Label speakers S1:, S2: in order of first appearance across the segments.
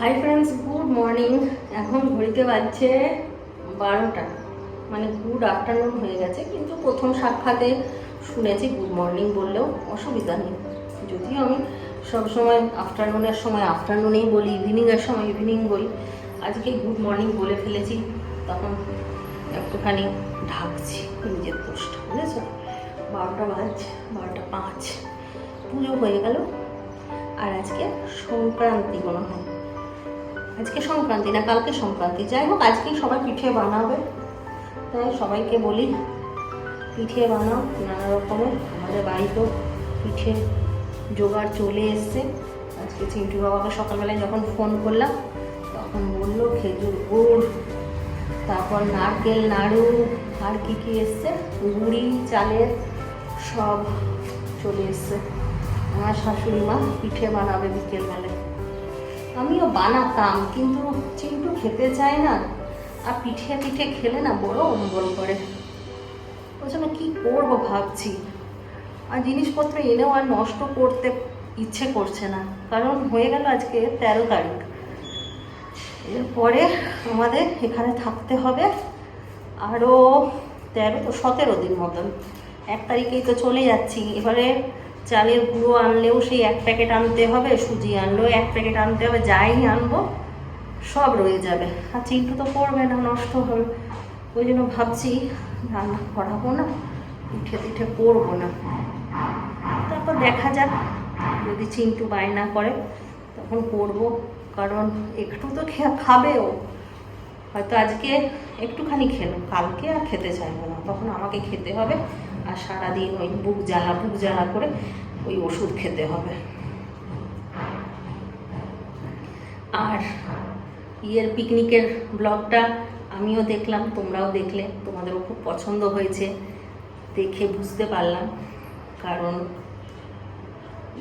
S1: Hi friends good morning এখন ঘড়িতে বাজছে বারোটা। মানে গুড আফটারনুন হয়ে গেছে, কিন্তু প্রথম সাক্ষাতে শুনেছি গুড মর্নিং বললেও অসুবিধা নেই। যদিও আমি সবসময় আফটারনুনের সময় আফটারনুনেই বলি ইভিনিংয়ের সময় ইভিনিং বলি। আজকে গুড মর্নিং বলে ফেলেছি, তখন একটুখানি ঢাকছি নিজের পোস্টটা, বুঝেছ? বারোটা বাজছে, বারোটা পাঁচ। পুজো হয়ে গেল। আর আজকে সংক্রান্তি মনে হয়। আজকে সংক্রান্তি না কালকে সংক্রান্তি? যাই হোক, আজকেই সবাই পিঠে বানাবে। তাই সবাইকে বলি, পিঠে বানাও, নানা রকমের। আমাদের বাড়িতেও পিঠে জোগাড় চলে এসছে। আজকে চিন্টু বাবাকে সকালবেলায় যখন ফোন করলাম, তখন বলল, খেজুর গুড়, তারপর নারকেল, নাড়ু, আর কি কি এসছে? গুড়ি চালের সব চলে এসছে। আমার শাশুড়ি মা পিঠে বানাবে বিকেলবেলায়। আমিও বানাতাম, কিন্তু চিন্টু খেতে চায় না। আর পিঠে পিঠে খেলে না বড় অম্বল করে। ওই জন্য কী করব ভাবছি। আর জিনিসপত্র এনেও আর নষ্ট করতে ইচ্ছে করছে না। কারণ হয়ে গেল আজকে তেরো তারিখ। এরপরে আমাদের এখানে থাকতে হবে আরও তেরো তো সতেরো দিন মতন। এক তারিখেই তো চলে যাচ্ছি। এবারে চালের গুঁড়ো আনলেও সেই এক প্যাকেট আনতে হবে, সুজি আনলেও এক প্যাকেট আনতে হবে, যাই আনব, সব রয়ে যাবে। আর চিন্টু তো করবে না, নষ্ট হবে ওই জন্য ভাবছি রান্না করাবো না পিঠে পিঠে করব না। তারপর দেখা যাক, যদি চিন্টু বায়না করে, তখন করব। কারণ একটু তো খাবেও। হয়তো আজকে একটুখানি খেলো, কালকে আর খেতে চাইবে না। তখন আমাকে খেতে হবে। আর সারাদিন ওই বুক জ্বালা বুক জ্বালা করে ওই ওষুধ খেতে হবে। আর ইয়ের পিকনিকের ব্লগটা আমিও দেখলাম, তোমরাও দেখলে, তোমাদেরও খুব পছন্দ হয়েছে দেখে বুঝতে পারলাম। কারণ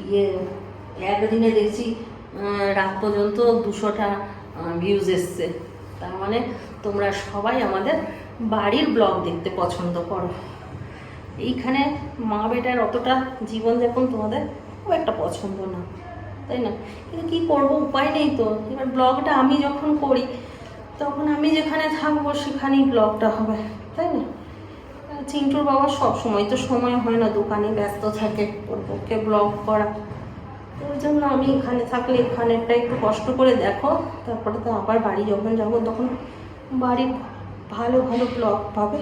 S1: ইয়ে একদিনে দেখছি রাত পর্যন্ত দুশোটা ভিউজ এসছে। তার মানে তোমরা সবাই আমাদের বাড়ির ব্লগ দেখতে পছন্দ করো। এইখানে মা বেটার অতটা জীবনযাপন তোমাদের খুব একটা পছন্দ না, তাই না? কিন্তু কী করব, উপায় নেই তো। এবার ব্লগটা আমি যখন করি, তখন আমি যেখানে থাকব সেখানেই ব্লগটা হবে, তাই না? চিন্টুর বাবা সব সময় তো সময় হয় না, দোকানে ব্যস্ত থাকে ওর পক্ষে ব্লগ করা ওই জন্য আমি এখানে থাকলে এখানেরটা একটু কষ্ট করে দেখো, তারপরে তো আবার বাড়ি যখন যাব, তখন বাড়ির ভালো ভালো ব্লগ পাবে।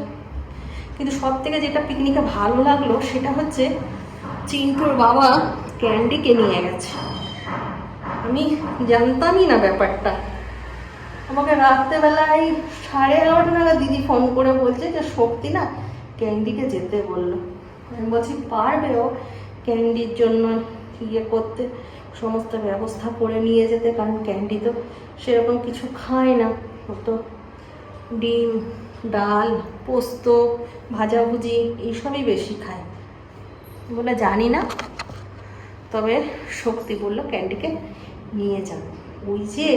S1: কিন্তু সব থেকে যেটা পিকনিকে ভালো লাগল সেটা হচ্ছে চিন্টুর বাবা ক্যান্ডিকে নিয়ে গেছে। আমি জানতামই না ব্যাপারটা। আমাকে রাত্রেবেলায় সাড়ে এগারোটা নাগাদ দিদি ফোন করে বলছে যে শক্তি না ক্যান্ডিকে যেতে বলল। আমি বলছি, পারবে ও ক্যান্ডির জন্য ইয়ে করতে, সমস্ত ব্যবস্থা করে নিয়ে যেতে, কারণ ক্যান্ডি তো সেরকম কিছু খায় না। তো ডিম, ডাল, পোস্ত, ভাজাভুজি এইসবই বেশি খায়। বলে জানি না, তবে শক্তি বলল ক্যান্ডিকে নিয়ে যান ওই যে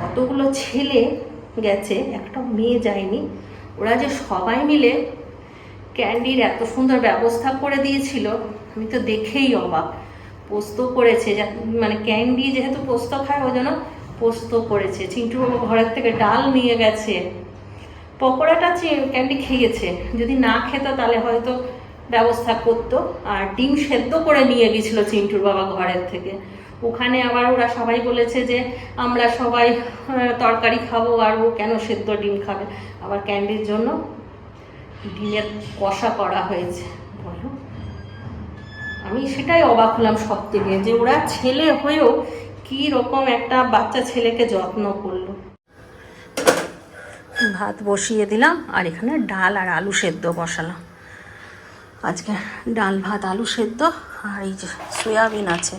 S1: কতগুলো ছেলে গেছে, একটা মেয়ে যায়নি, ওরা যে সবাই মিলে ক্যান্ডির এত সুন্দর ব্যবস্থা করে দিয়েছিল, আমি তো দেখেই অবাক। পোস্ত করেছে মানে ক্যান্ডি যেহেতু পোস্ত খায়, ওই জন্য পোস্ত করেছে। চিন্টু ঘরের থেকে ডাল নিয়ে গেছে। পকোড়াটা ক্যান্ডি খেয়েছে, যদি না খেত তাহলে হয়তো ব্যবস্থা করতো। আর ডিম সেদ্ধ করে নিয়ে গেছিল চিন্টুর বাবা ঘরের থেকে। ওখানে আবার ওরা সবাই বলেছে যে, আমরা সবাই তরকারি খাব আর ও কেন সেদ্ধ ডিম খাবে? আবার ক্যান্ডির জন্য ডিমের কষা করা হয়েছে। বলো। আমি সেটাই অবাক হলাম সব থেকে যে ওরা ছেলে হয়েও কি রকম একটা বাচ্চা ছেলেকে যত্ন করল। ভাত বসিয়ে দিলাম, আর এখানে ডাল আর আলু সেদ্ধ বসালাম। আজকে ডাল, ভাত, আলু সেদ্ধ, আর এই যে সয়াবিন আছে।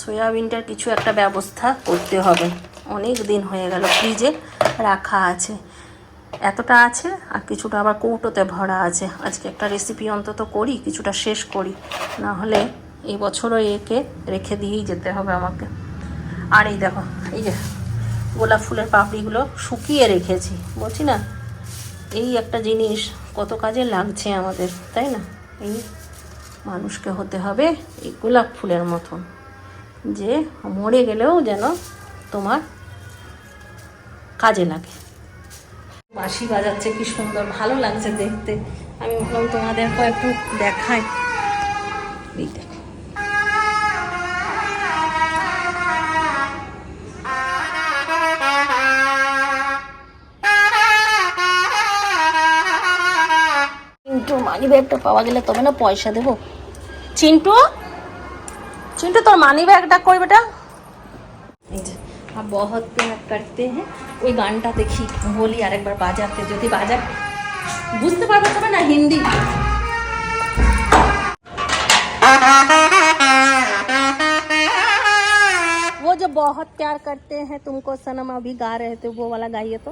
S1: সয়াবিনটার কিছু একটা ব্যবস্থা করতে হবে। অনেক দিন হয়ে গেল, ফ্রিজে রাখা আছে। এতটা আছে, আর কিছুটা আবার কৌটোতে ভরা আছে। আজকে একটা রেসিপি অন্তত করি, কিছুটা শেষ করি। না হলে এই বছরও একে রেখে দিয়েই যেতে হবে আমাকে। আর এই দেখো, এই যে গোলাপ ফুলের পাপড়িগুলো শুকিয়ে রেখেছি। বলছি না, এই একটা জিনিস কত কাজে লাগছে আমাদের, তাই না? এই মানুষকে হতে হবে এই গোলাপ ফুলের মতন, যে মরে গেলেও যেন তোমার কাজে লাগে। বাঁশি বাজাচ্ছে, কি সুন্দর, ভালো লাগছে দেখতে। আমি ভাবলাম তোমাদেরকেও একটু দেখাই। দেখো মানি ব্যাগটা পাওয়া গেলে তবে না পয়সা দেবো চিন্টু चिंटू তোর মানি ব্যাগটা কই বেটা এই যে আর বহুত প্যার করতে হ্যাঁ ওই গানটা দেখি বলি আরেকবার বাজাতে যদি বাজা বুঝতে পারবে তবে না হিন্দি वो जो बहुत प्यार करते हैं तुमको सनम अभी गा रहे थे वो वाला गाइए तो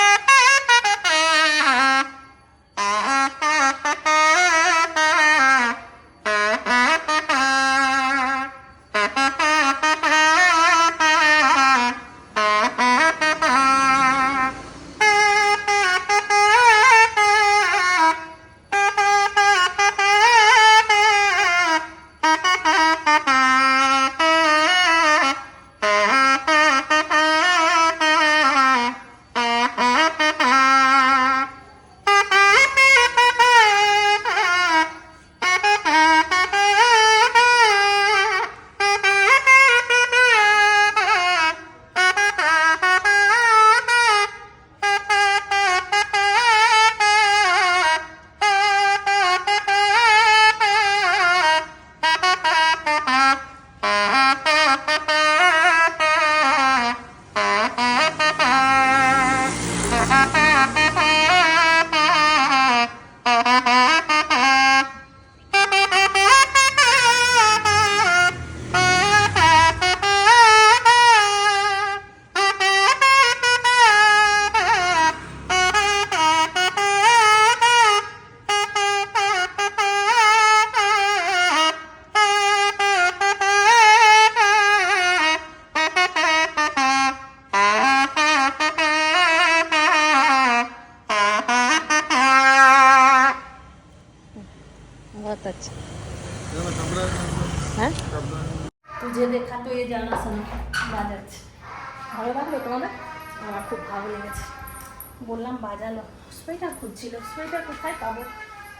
S1: খুঁজছিল সোয়েটার কোথায় পাবো?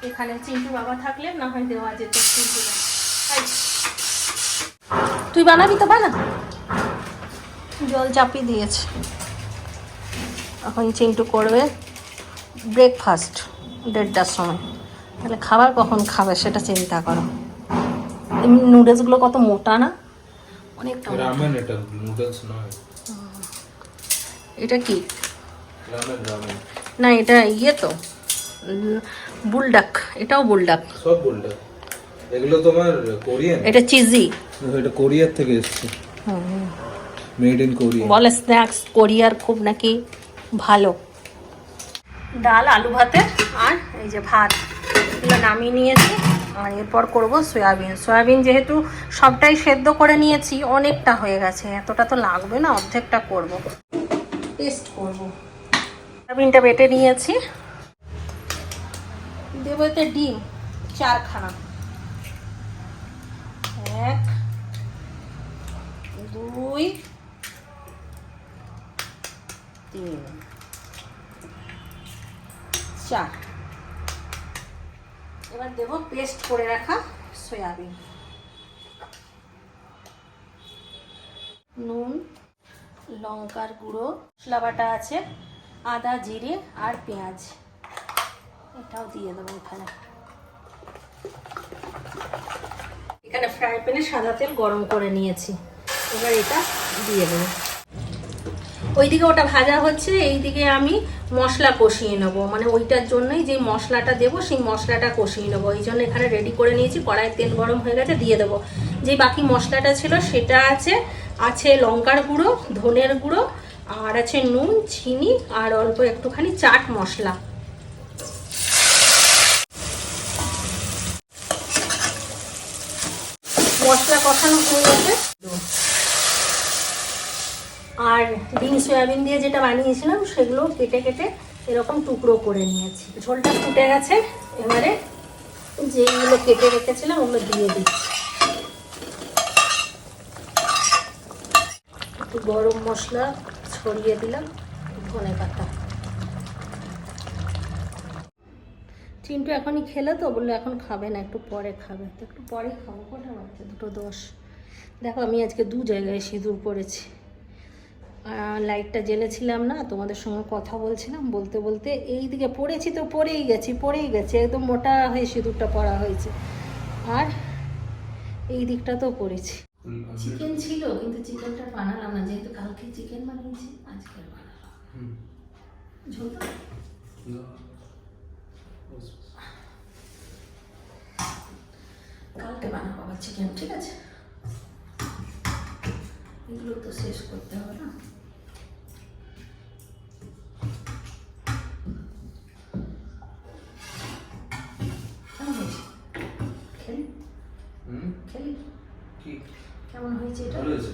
S1: এখানে চিন্টু বাবা থাকলে না হয় দেওয়া যেত চিন্টু তুই বানাবি তো বানা। জল চাপিয়ে দিয়েছে। এখন চিন্টু করবে ব্রেকফাস্ট দেড়টার সময়। তাহলে খাবার কখন খাবে সেটা চিন্তা করো। এমনি নুডলসগুলো কত মোটা না? অনেকটা
S2: রামেন এটা নুডলস নয়।
S1: এটা কি?
S2: রামেন রামেন
S1: না এটা ইয়ে তো বুলডাক এটাও বুলডাক।
S2: সব বলটা এগুলো তোমার কোরিয়ান?
S1: এটা চিজি।
S2: এটা কোরিয়ার থেকে এসেছে। মেড ইন কোরিয়া
S1: বলে স্ন্যাক্স কোরিয়ার খুব নাকি ভালো। ডাল আলু ভাতে আর এই যে ভাত। এগুলো নামিয়ে নিয়েছি আর এরপর করব সয়াবিন। সয়াবিন যেহেতু সবটাই সেদ্ধ করে নিয়েছি অনেকটা হয়ে গেছে। এতটা তো লাগবে না অর্ধেকটা করব। টেস্ট করব। সয়াবিনটা বেটে নিয়েছি। দেবো এতে ডিম, চারখানা। এক, দুই, তিন, চার। এবার দেবো পেস্ট করে রাখা সয়াবিন। নুন, লঙ্কার গুঁড়ো মশলা বাটা আছে। আদা, জিরে আর পেঁয়াজ। এটাও দিয়ে দেবো এখানে। এখানে ফ্রাই প্যানে সাদা তেল গরম করে নিয়েছি। এবার এটা দিয়ে দেবো। ওইদিকে ওটা ভাজা হচ্ছে, এইদিকে আমি মশলা কষিয়ে নেব। মানে ওইটার জন্যই যে মশলাটা দেবো, সেই মশলাটা কষিয়ে নেব। এই জন্য এখানে রেডি করে নিয়েছি কড়াইয়ের তেল গরম হয়ে গেছে, দিয়ে দেবো। যে বাকি মশলাটা ছিল, সেটা আছে আছে লঙ্কার গুঁড়ো, ধনের গুঁড়ো আর আছে নুন, চিনি আর অল্প একটুখানি চাট মশলা। মশলা কষানো হয়ে গেছে। আর ডিম সয়াবিন দিয়ে যেটা বানিয়েছিলাম, সেগুলো কেটে কেটে এরকম টুকরো করে নিয়েছি। ঝোলটা ফুটে গেছে, এবারে যেইগুলো কেটে রেখেছিলাম, ওগুলো দিয়ে দিচ্ছি। গরম মশলা ছড়িয়ে দিলাম ধনে পাতা। চিন্টু এখনই খেলে তো বলল এখন খাবে না একটু পরে খাবে। তো একটু পরে খাব কটা বাচ্চা দুটো দশ। দেখো আমি আজকে দু জায়গায় সিঁদুর আহ, লাইটটা জ্বেলেছিলাম না তোমাদের সঙ্গে কথা বলছিলাম বলতে বলতে এই দিকে পড়েছি তো পড়েই গেছি পড়েই গেছি একদম মোটা হয়ে সিঁদুরটা পরা হয়েছে। আর এই দিকটা তো পড়েছি চিকেন ছিল কিন্তু চিকেনটা বানালাম না যেহেতু কালকে চিকেন বানিয়েছি আজকে আর বানালাম। ঝোল তো? কালকে বানাবো আবার চিকেন ঠিক আছে? এগুলো তো শেষ করতে হবে না কেমন হয়েছে খেলি খেলি
S2: কি
S1: কেমন হয়েছে এটা
S2: ভালো হয়েছে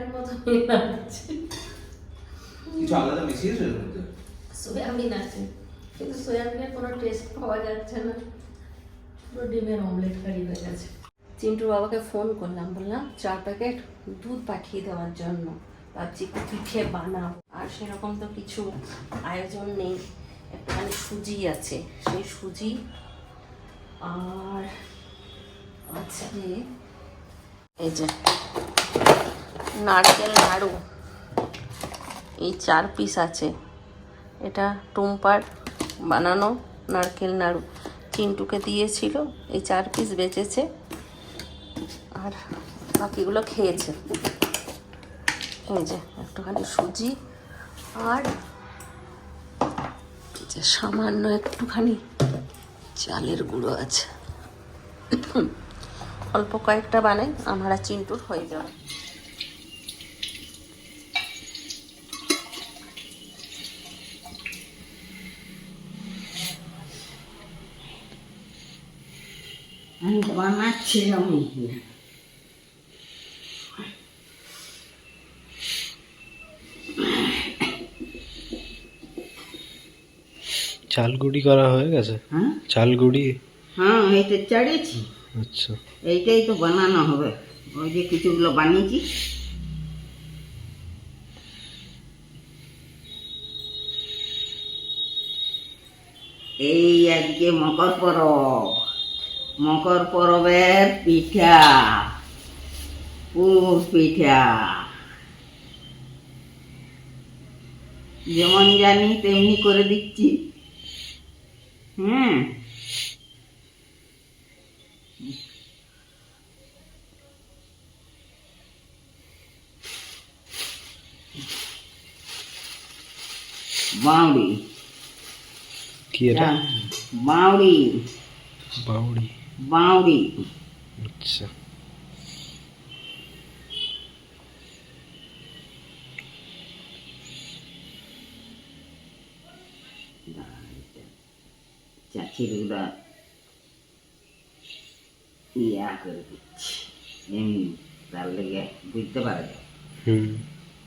S1: ডিমের অমলেট কারির মতো লাগছে
S2: কিছু আলাদা মিশিয়েছো
S1: সয়াবিন আছে। কিন্তু সয়াবিনের কোনো টেস্ট পাওয়া যাচ্ছে না। পুরো ডিমের অমলেট কারি হয়ে গেছে। চিন্টুর বাবাকে ফোন করলাম বললাম চার প্যাকেট দুধ পাঠিয়ে দেওয়ার জন্য। ভাবছি পিঠে বানাও। আর সেরকম তো কিছু আয়োজন নেই। একটুখানি সুজি আছে। সেই সুজি আর আচ্ছা এই যে নারকেল নাড়ু এই চার পিস আছে। এটা টুম্পার বানানো নারকেল নাড়ু চিন্টুকে দিয়েছিল, এই চার পিস বেঁচেছে। আর বাকিগুলো খেয়েছে। এই যে, একটুখানি সুজি। আর যে সামান্য একটুখানি চালের গুঁড়ো আছে। অল্প কয়েকটা বানাই, আমার চিন্টুর হয়ে যাবে।
S3: আমি বানাচ্ছিলাম
S4: চাল গুঁড়ি করা হয়ে গেছে
S3: হ্যাঁ
S4: চাল গুঁড়ি
S3: হ্যাঁ এইটা চাড়িয়েছি
S4: আচ্ছা
S3: এইটাই তো বানানো হবে ওই যে কিছুগুলো বানিয়েছি এই আজকে মকর পরব মকর পরবের পিঠা। পুর পিঠা। যেমন জানি তেমনি করে দিচ্ছি। হ্যাঁ। বাউড়ি।
S4: কি এটা?
S3: বাউড়ি।
S4: বাউড়ি।
S3: বাউড়ি।
S4: আচ্ছা।
S3: চাচির ইয়া করে দিচ্ছি। এমনি তার লেগে বুঝতে পারে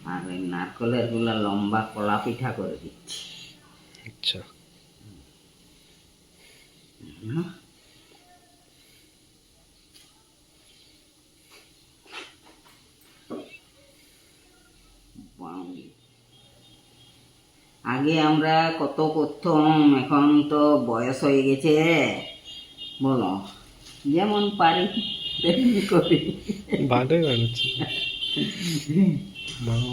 S3: আর ওই নারকলেরগুলা লম্বা কলা পিঠা করে দিচ্ছি।
S4: আচ্ছা
S3: হুম। বাউরি। আগে আমরা কত করতাম এখন তো বয়স হয়ে গেছে। বলো যেমন পারি তেমনি করি।
S4: ভালোই বানাচ্ছে। মাও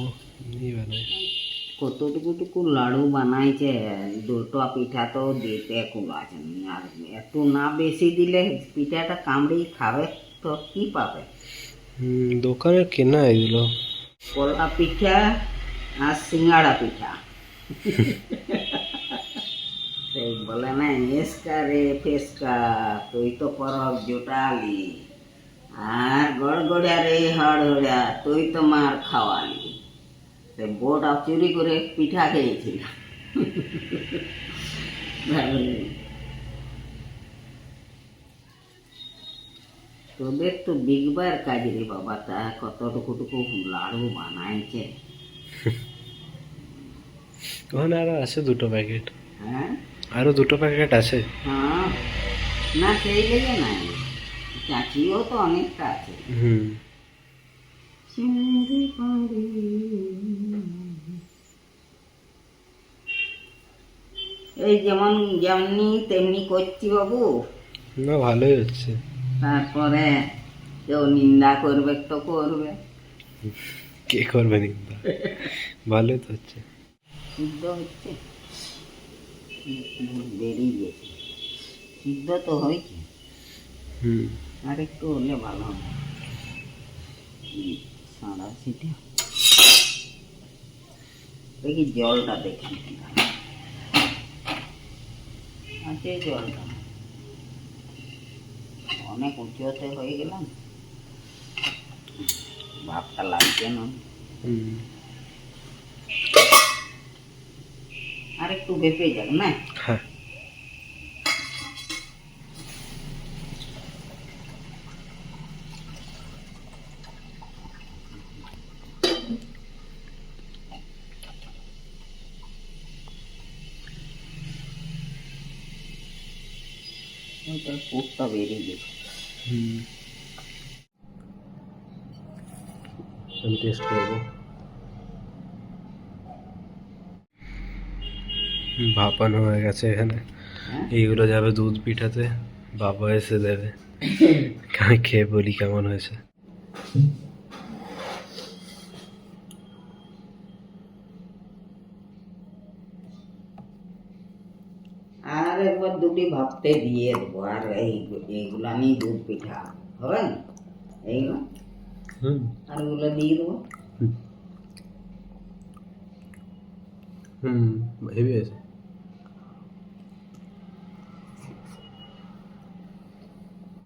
S3: কতটুকু লাড়ু বানাইছে দুটো পিঠা তো দিতে কুলাছে আর একটু না বেশি দিলে পিঠাটা কামড়েই খাবে তো কি পাবে?
S4: দোকানে কেনা এগুলো?
S3: কলা পিঠা আর সিঙ্গাড়া পিঠা। বলে, না রে ফেসকা, তুই তো জোটালি। আর রে তুই তো মার খাওয়ালি। সে চুরি করে পিঠা খেয়েছিল। তোদের তো বিগবার কাজ রে বাবা তা কতটুকু টুকু লাড়ু বানাইছে।
S4: ওখানে আরও আছে দুটো প্যাকেট
S3: হ্যাঁ?
S4: আরও দুটো প্যাকেট আছে?
S3: হ্যাঁ। না সেই লেগে নাই চাচিও তো অনেকটা আছে।
S4: হুম।
S3: চিংড়ি পাড়ি। এই যেমন যেমনি তেমনি করছি বাবু।
S4: না ভালোই হচ্ছে।
S3: তারপরে কেউ নিন্দা করবে তো করবে।
S4: কে করবে নিন্দা? ভালোই তো হচ্ছে।
S3: সিদ্ধ হচ্ছে বেরিয়ে গেছে সিদ্ধ তো হয়েছে
S4: হুম
S3: আর একটু হলে ভালো হবে হুম, সাদা সিটে দেখি জলটা দেখি আছে জলটা অনেক উঁচুতে হয়ে গেলাম ভাবটা লাগছে না
S4: হুম
S3: আর একটু ভেপে যাক না?
S4: হ্যাঁ
S3: ওইটা পুরটা বেরিয়ে গেছে
S4: হুম আমি টেস্ট করব ভাপানো হয়ে গেছে এখানে।
S3: হ্যাঁ?
S4: এইগুলো যাবে দুধ পিঠাতে বাবা এসে দেবে। আমি খেয়ে বলি কেমন হয়েছে।
S3: আর একবার দুটি ভাবতে দিয়ে দেবো আর এই এইগুলা নিয়ে দুধ পিঠা হবে না? এইগুলো? আর ওগুলো দিয়ে দেবো।
S4: হুম। হেভি আছে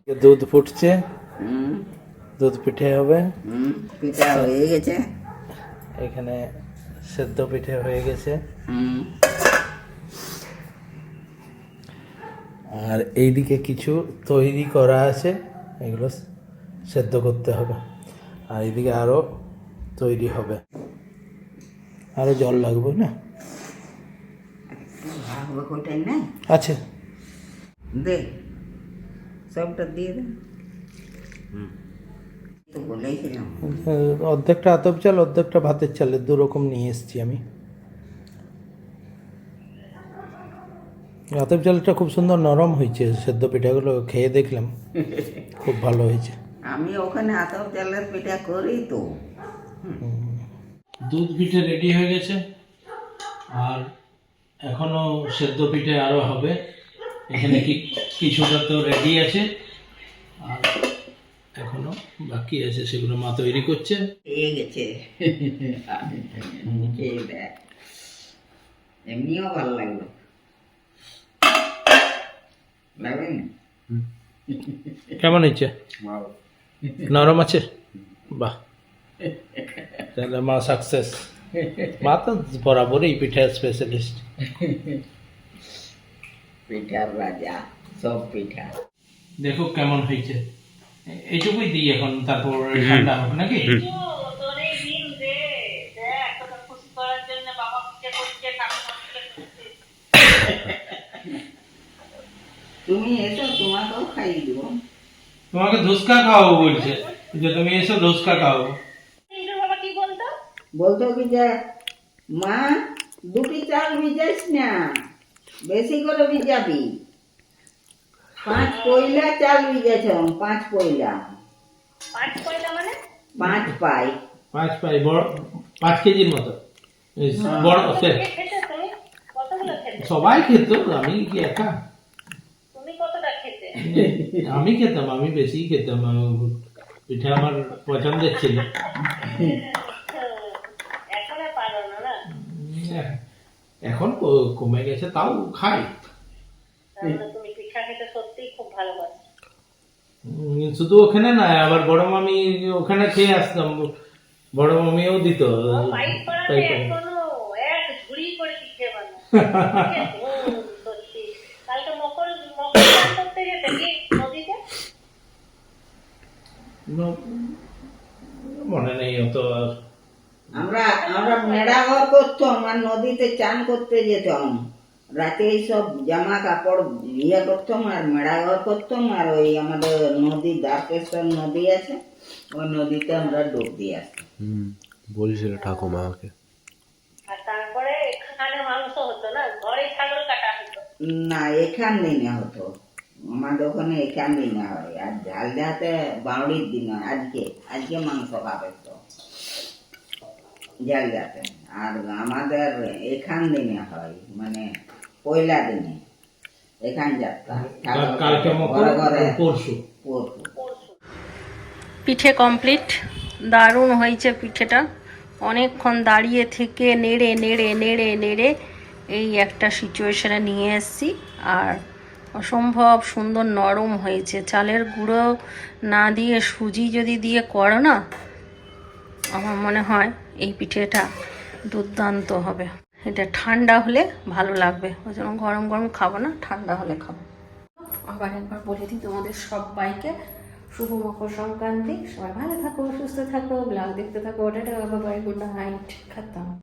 S2: দুধ ফুটছে। দুধ পিঠে হবে।
S3: পিঠা হয়ে গেছে।
S2: এখানে সেদ্ধ পিঠে হয়ে গেছে। আর এইদিকে কিছু তৈরি করা আছে এগুলো সেদ্ধ করতে হবে। আর এইদিকে আরও তৈরি হবে। আরও জল লাগবে না? আছে।
S3: দে। সবটা দিয়ে দে হুম তো বলেছিলাম
S2: অর্ধেকটা আতপ চাল অর্ধেকটা ভাতের চালের দু রকম নিয়ে এসেছি আমি। আতপ চালটা খুব সুন্দর নরম হয়েছে সেদ্ধ পিঠাগুলো খেয়ে দেখলাম। খুব ভালো হয়েছে।
S3: আমি ওখানে আতপ চালের পিঠা করি তো।
S2: দুধ পিঠে রেডি হয়ে গেছে। আর এখনও সেদ্ধ পিঠে আরও হবে। এখানে কি কিছুটা তো রেডি আছে। আর এখনও বাকি আছে সেগুলো মা তৈরি করছে।
S3: এমনিও ভালো লাগল। লাগবে না
S2: কেমন হয়েছে? নরম আছে? বাহ। তাহলে মা সাকসেস মা তো বরাবরই পিঠে স্পেশালিস্ট
S3: পিঠার রাজা। সব পিঠা।
S2: দেখো কেমন হয়েছে। এইটুকুই দিই এখন তারপর ঠান্ডা হবে নাকি?
S3: তুমি এসো তোমাকেও খাইয়ে দেবো।
S2: তোমাকে ধুসকা খাওয়াবো বলছে। যে তুমি এসো ধুসকা খাওয়াবো।
S3: বলতো কি যে মা দুটি চাল ভিজাইস না বেশি করে ভিজাবি। পাঁচ পয়লা চাল ভিজেছ পাঁচ পয়লা। পাঁচ পাই।
S2: পাঁচ পাই বড় পাঁচ কেজির মতো। বড় সে সবাই খেত আমি কি একা? আমি খেতাম আমি বেশি খেতাম পিঠা আমার পছন্দের ছিল। এখন কমে গেছে তাও খাই। উম, শুধু ওখানে না আবার বড় মামি ওখানে খেয়ে আসতাম। বড় মামিও দিত তাই করে। ন- মনে নেই অত
S3: আমরা আমরা মেড়া ঘর করতাম আর নদীতে চান করতে যেতাম। রাতে সব জামা কাপড় ইয়ে করতাম আর মেড়াঘর করতাম আর ওই আমাদের নদী দ্বারকেশ্বর নদী আছে ওই নদীতে আমরা ডুব দিয়ে আসতাম।
S4: বলছিল ঠাকুমা আমাকে।
S1: তারপরে এখানে মাংস হতো না ঘরে ছাগল কাটা হতো।
S3: না এখান দিনে হতো। আমাদের ওখানে এখান দিনে হয়। আর ঝাল দেওয়াতে বাউড়ির দিন হয় আজকে আজকে মাংস খাবে তো। আর আমাদের এখান দিনে হয় মানে পয়লা দিনে। এখান যাত্রা ঘরে ঘরে পরশু।
S1: পিঠে কমপ্লিট দারুণ হয়েছে পিঠেটা। অনেকক্ষণ দাঁড়িয়ে থেকে নেড়ে নেড়ে নেড়ে নেড়ে এই একটা সিচুয়েশনে নিয়ে এসেছি। আর অসম্ভব সুন্দর নরম হয়েছে। চালের গুঁড়ো না দিয়ে সুজি যদি দিয়ে করো না আমার মনে হয় এই পিঠেটা দুর্দান্ত হবে। এটা ঠান্ডা হলে ভালো লাগবে। ওই জন্য গরম গরম খাব না, ঠান্ডা হলে খাব। আবার একবার বলে দিই তোমাদের সবাইকে, শুভ মকর সংক্রান্তি। সবাই ভালো থাকো, সুস্থ থাকো, ব্লগ দেখতে থাকো ওটা বাই গুড নাইট খাতাম